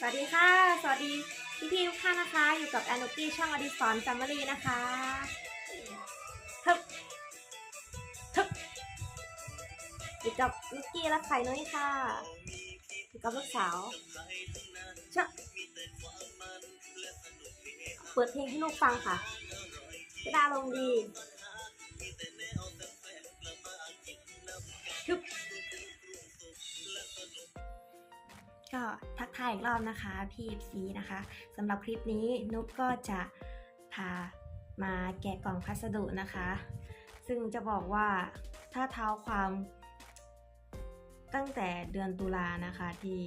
สวัสดีค่ะ สวัสดีพี่พี่ๆทุกท่านนะคะ อยู่กับแอนนุกี้ช่องอดิสรจัมมารีนะคะทึบทึบอยู่กับนิกกี้และไข่นุ้ยค่ะอยู่กับลูกสาวเชอะเปิดเพลงให้ลูกฟังค่ะจะดาลงดี ก็ทักทายอีกรอบนะคะพี่ซีนะคะสำหรับคลิปนี้นุ๊กก็จะพามาแกะกล่องพัสดุนะคะ ซึ่งจะบอกว่าถ้าเท้าความตั้งแต่เดือนตุลานะคะที่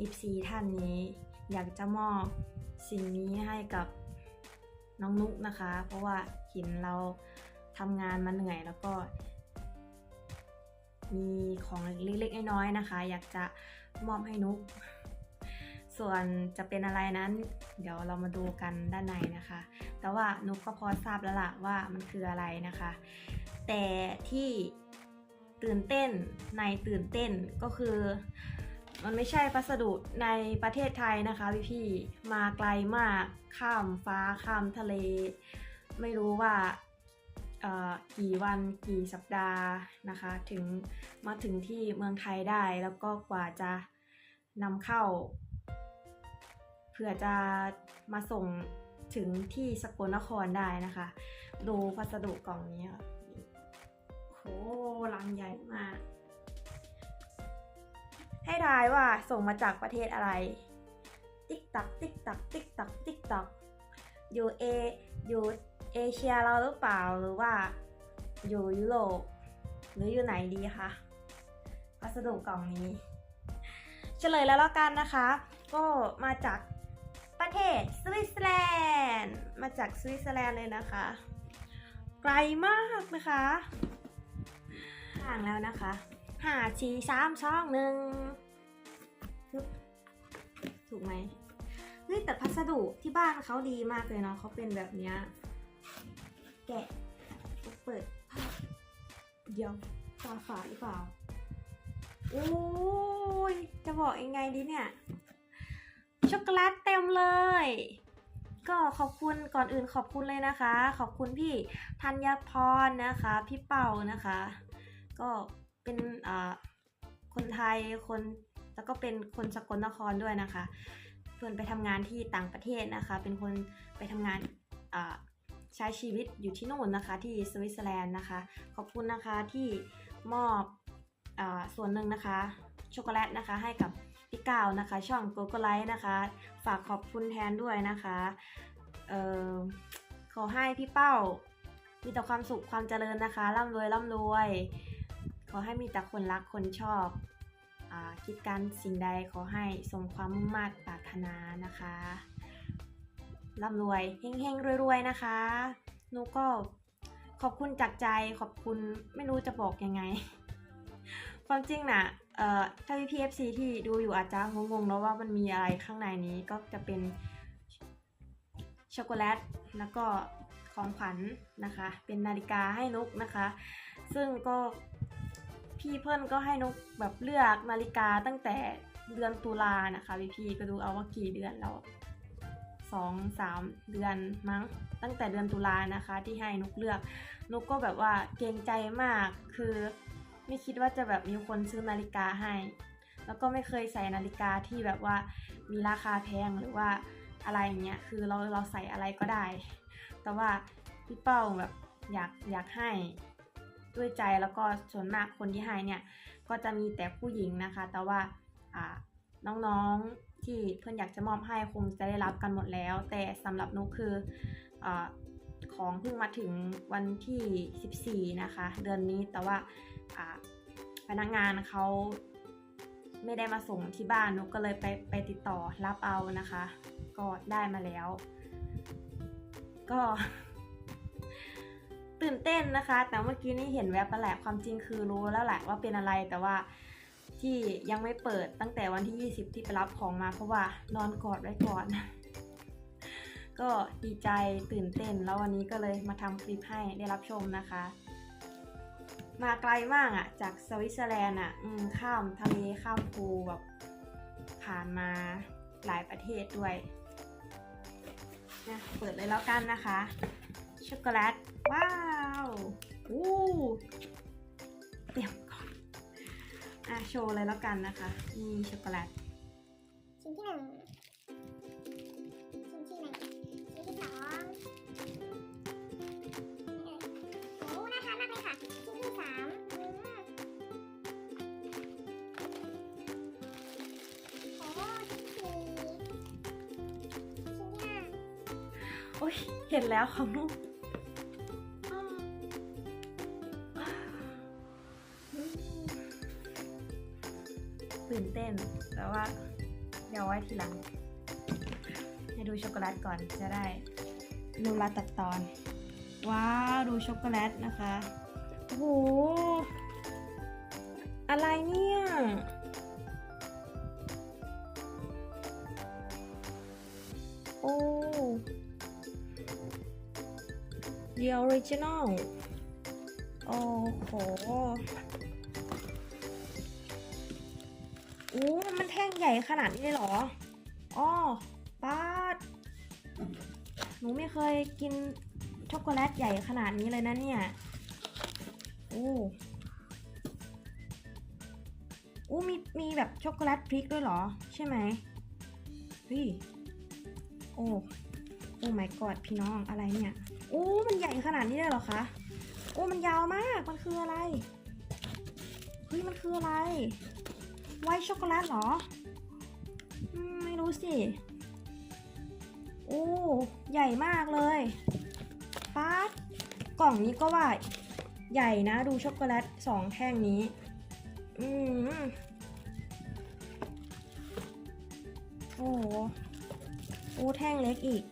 อิฟซีท่านนี้ อยากจะมอบสิ่งนี้ให้กับน้องนุกนะคะ เพราะว่าเห็นเราทำงานมาเหนื่อยแล้วก็ มีของเล็กๆน้อยๆนะคะ อยากจะ มอบให้นุก ส่วนจะเป็นอะไรนั้น เดี๋ยวเรามาดูกันด้านในนะคะ แต่ว่านุกก็พอทราบแล้วล่ะว่ามันคืออะไรนะคะ แต่ที่ตื่นเต้นในตื่นเต้นก็คือมันไม่ใช่พัสดุในประเทศไทยนะคะพี่พี่มาไกลมากข้ามฟ้าข้ามทะเล ไม่รู้ว่า กี่วันกี่สัปดาห์นะคะ ถึงมาถึงที่เมืองไทยได้แล้วก็กว่าจะนำเข้า เพื่อจะมาส่งถึงที่สกลนครได้นะคะ ดูพัสดุกล่องนี้ค่ะโหลังใหญ่มาก ให้ทายว่าส่งมาจากประเทศอะไร ติ๊กตักติ๊กตักติ๊กตักติ๊กตักอยู่เออยู่ เอเชียเราหรือเปล่าหรือว่าอยู่ยุโรปหรืออยู่ไหนดีคะพัสดุกล่องนี้ เฉลยแล้วล้วกันนะคะ ก็มาจากประเทศสวิตเซอร์แลนด์ มาจากสวิตเซอร์แลนด์เลยนะคะ ไกลมากนะคะห่างแล้วนะคะหาชีสามช่องหนึ่งถูกไหมเฮ้ยแต่พัสดุที่บ้านเขาดีมากเลยเนาะเขาเป็นแบบเนี้ย แกะเปิดเดี๋ยวตาฝาดหรือเปล่า โอ้ย จะบอกยังไงดีเนี่ย ช็อกโกแลตเต็มเลย ก็ขอบคุณก่อนอื่นขอบคุณเลยนะคะ ขอบคุณพี่ธัญพรนะคะ พี่เป่านะคะ ก็เป็นอ่าคนไทยคนแล้วก็เป็นคนสกลนครด้วยนะคะเพื่อนไปทำงานที่ต่างประเทศนะคะ เป็นคนไปทำงานอ่า ใช้ชีวิตอยู่ที่นู่นนะคะ ที่สวิตเซอร์แลนด์นะคะ ขอบคุณนะคะที่มอบอ่าส่วนหนึ่งนะคะช็อกโกแลตนะคะให้กับพี่ก้าวนะคะ ช่องโกโก้ไลท์นะคะ ฝากขอบคุณแทนด้วยนะคะเออขอให้พี่เป้า มีแต่ความสุขความเจริญนะคะร่ำรวยร่ำรวย ขอให้มีแต่คนรักคนชอบอาคิดการสิ่งใดขอให้สมความมุ่งมั่นปรารถนานะคะ ร่ำรวยเฮงๆรวยๆนะคะหนูก็ขอบคุณจากใจขอบคุณไม่รู้จะบอกยังไง ความจริงนะเอ่อถ้าพี่พีเอฟซีที่ดูอยู่อาจจะงงๆเนาะว่ามันมีอะไรข้างในนี้ก็จะเป็นช็อกโกแลตแล้วก็ของขวัญนะคะ เป็นนาฬิกาให้นุกนะคะ ซึ่งก็พี่เพื่อนก็ให้นุกแบบเลือกนาฬิกาตั้งแต่เดือนตุลานะคะพี่พีก็ดูเอาว่ากี่เดือนแล้ว สองสามเดือนมั้ง ตั้งแต่เดือนตุลานะคะที่ให้นุกเลือก นุกก็แบบว่าเกรงใจมาก คือไม่คิดว่าจะแบบมีคนซื้อนาฬิกาให้ แล้วก็ไม่เคยใส่นาฬิกาที่แบบว่ามีราคาแพงหรือว่าอะไรอย่างเงี้ย คือเราเราใส่อะไรก็ได้ แต่ว่าพี่เป้าแบบอยากอยากให้ด้วยใจแล้วก็ส่วนมากคนที่ให้เนี่ยก็จะมีแต่ผู้หญิงนะคะ แต่ว่าอ่าน้องๆ ที่เพื่อนอยากจะมอบให้คงจะได้รับกันหมดแล้ว แต่สำหรับนุกคืออของเพิ่งมาถึงวันที่ 14 นะคะ เดือนนี้แต่ว่าอ่าพนักงานเขาไม่ได้มาส่งที่บ้านนุกก็เลยไปไปติดต่อรับเอานะคะ ก็ได้มาแล้ว ก็ตื่นเต้นนะคะ แต่เมื่อกี้นี่เห็นแวบไปแหละความจริงคือรู้แล้วแหละว่าเป็นอะไรแต่ว่า ที่ยังไม่เปิดตั้งแต่วันที่ 20 ที่ไปรับของมาเพราะว่านอนกอดไว้ก่อน ก็ดีใจตื่นเต้น แล้ววันนี้ก็เลยมาทำคลิปให้ได้รับชมนะคะ มาไกลมากอะ่ะ จากสวิตเซอร์แลนด์อะ่ะข้ามทะเลข้ามภูแบบผ่านมาหลายประเทศด้วยนะเปิดเลยแล้วกันนะคะ ช็อกโกแลต ว้าว อู้เตรียม อนอะโชว์เลยแล้วกันนะคะ นี่ช็อกโกแลตชิ้นที่หนึ่งชิ้นที่หนึ่งชิ้นที่สองนี่เลยโอ้น่าทานมากเลยค่ะ ชิ้นที่สามอืมโอ้ชิ้นที่สี่ชิ้นที่ห้าโอ้ยเห็นแล้วของลูกตื่นเต้นแต่ว่าเดี๋ยวไว้ทีหลัง ให้ดูช็อกโกแลตก่อนจะได้ดูละตัดตอน ว้าว ดูช็อกโกแลตนะคะ โอ้โห อะไรเนี่ยโอ้ The original โอ้โห อู้มันแท่งใหญ่ขนาดนี้เลยเหรออ๋อป้าดหนูไม่เคยกินช็อกโกแลตใหญ่ขนาดนี้เลยนะเนี่ยโอ้อู้มีมีแบบช็อกโกแลตพริกด้วยเหรอ ใช่ไหมเฮ้ยโอ้โอ้ my god พี่น้องอะไรเนี่ยโอ้มันใหญ่ขนาดนี้เลยเหรอคะโอ้มันยาวมากมันคืออะไรเฮ้ยมันคืออะไร ไวช็อกโกแลตเหรอ ไม่รู้สิ โอ้ ใหญ่มากเลยป๊าดกล่องนี้ก็ว่า ใหญ่นะดูช็อกโกแลตสองแท่งนี้ อืมโอ้โอ้แท่งเล็กอีก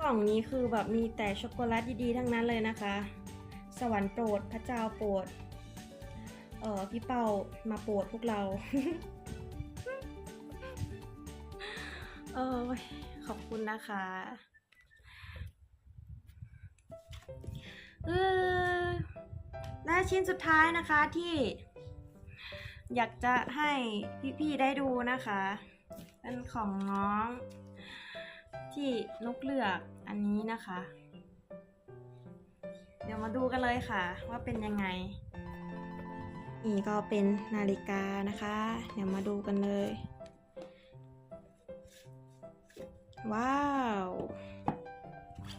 กล่องนี้คือแบบมีแต่ช็อกโกแลตดีๆ ทั้งนั้นเลยนะคะ สวรรค์โปรดพระเจ้าโปรด เออพี่เปามาโปรดพวกเรา เออขอบคุณนะคะเออและชิ้นสุดท้ายนะคะที่อยากจะให้พี่ๆได้ดูนะคะ เป็นของน้อง ที่นกเลือกอันนี้นะคะ เดี๋ยวมาดูกันเลยค่ะ ว่าเป็นยังไง นี่ก็เป็นนาฬิกานะคะ เดี๋ยวมาดูกันเลย ว้าว โห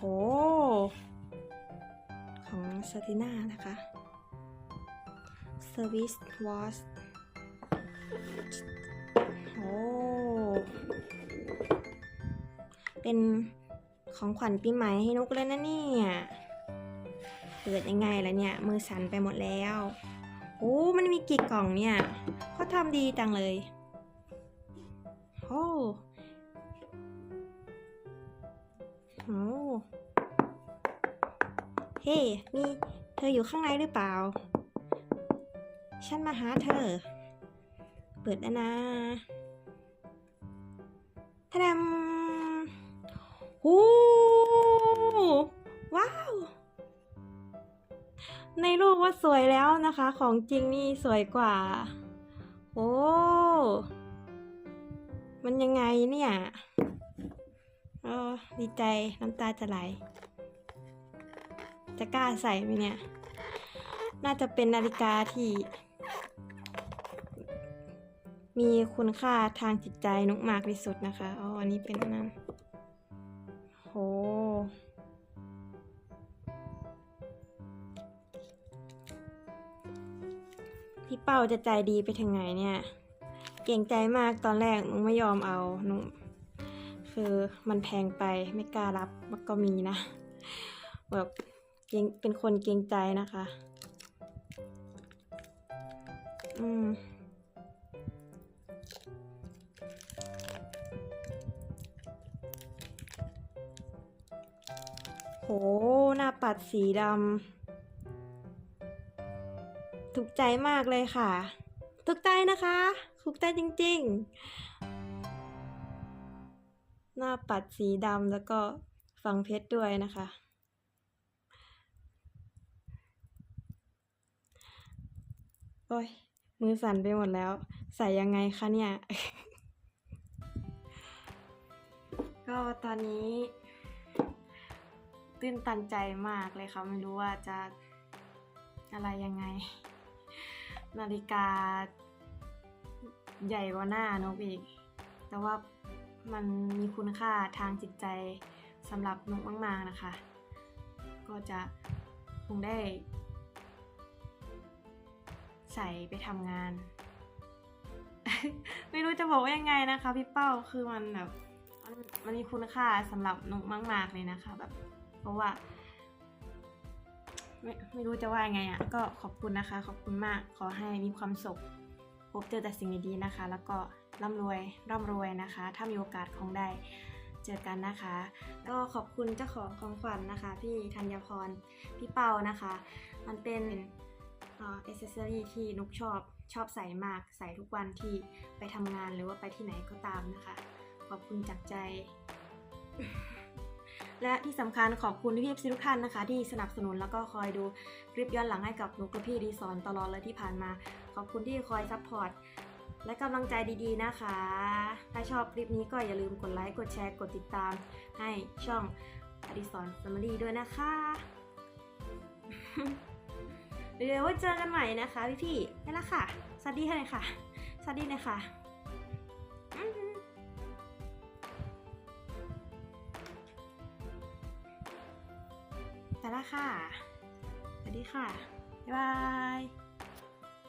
ของซาติน่านะคะ Service Watch โอ้เป็นของขวัญปีใหม่ให้นุกเลยนะเนี่ย เปิดยังไงล่ะเนี่ย มือสั่นไปหมดแล้ว โอ้มันมีกี่กล่องเนี่ยเขาทำดีจังเลยโอ้โหเฮ้ มีเธออยู่ข้างในหรือเปล่า ฉันมาหาเธอ เปิดแล้วนะทะดำโอ้ว้าว ในรูปว่าสวยแล้วนะคะ ของจริงนี่สวยกว่า โอ้ มันยังไงเนี่ยเออดีใจน้ำตาจะไหล จะกล้าใส่ไหมเนี่ย น่าจะเป็นนาฬิกาที่ มีคุณค่าทางจิตใจนุกมากที่สุดนะคะอ๋ออันนี้เป็นอันนั้นโห พี่เป้าจะใจดีไปถึงไหนเนี่ย เก่งใจมากตอนแรกหนูไม่ยอมเอาหนูคือมันแพงไปไม่กล้ารับมันก็มีนะ แบบเกรงเป็นคนเกรงใจนะคะ อืมโหหน้าปัดสีดำ ใจมากเลยค่ะถูกใจนะคะถูกใจจริง ๆ หน้าปัดสีดำแล้วก็ฝังเพชรด้วยนะคะ โอ้ย มือสั่นไปหมดแล้ว ใส่ยังไงคะเนี่ย ก็ตอนนี้ ตื้นตันใจมากเลยค่ะ ไม่รู้ว่าจะอะไรยังไง นาฬิกา ใหญ่กว่าหน้านกอีก แต่ว่ามันมีคุณค่าทางจิตใจสำหรับนกมากๆนะคะ ก็จะคงได้ ใส่ไปทำงาน ไม่รู้จะบอกว่ายังไงนะคะพี่เป้าคือมันแบบมันมีคุณค่าสำหรับนกมาก ๆเลยนะคะแบบ เพราะว่า ไม่ไม่รู้จะว่ายังไงอะ่ะก็ขอบคุณนะคะ ขอบคุณมากขอให้มีความสุข พบเจอแต่สิ่งดีๆนะคะ แล้วก็ร่ำรวยร่ำรวยนะคะ ถ้ามีโอกาสคงได้เจอกันนะคะ ก็ขอบคุณเจ้าของของขวัญนะคะ พี่ธัญพรพี่เปานะคะ มันเป็นเอ่อเอเซอรี่ที่นุกชอบชอบใส่มากใส่ทุกวันที่ไปทำงานหรือว่าไปที่ไหนก็ตามนะคะ ขอบคุณจากใจ และที่สำคัญขอบคุณพี่ๆทุกท่านนะคะ ที่สนับสนุนแล้วก็คอยดูคลิปย้อนหลังให้กับหนุกกับพี่รีสอนตลอดเลยที่ผ่านมา ขอบคุณที่คอยซัพพอร์ตและกำลังใจดีๆนะคะ ถ้าชอบคลิปนี้ก็อย่าลืมกดไลค์ กดแชร์ กดติดตาม ให้ช่องอดิสรแฟมิลี่ด้วยนะคะเดี๋ยวไว้เจอกันใหม่นะคะพี่ๆนี่ละค่ะ สวัสดีค่ะเลยค่ะ สวัสดีเลยค่ะ ค่ะ สวัสดีค่ะ บ๊ายบาย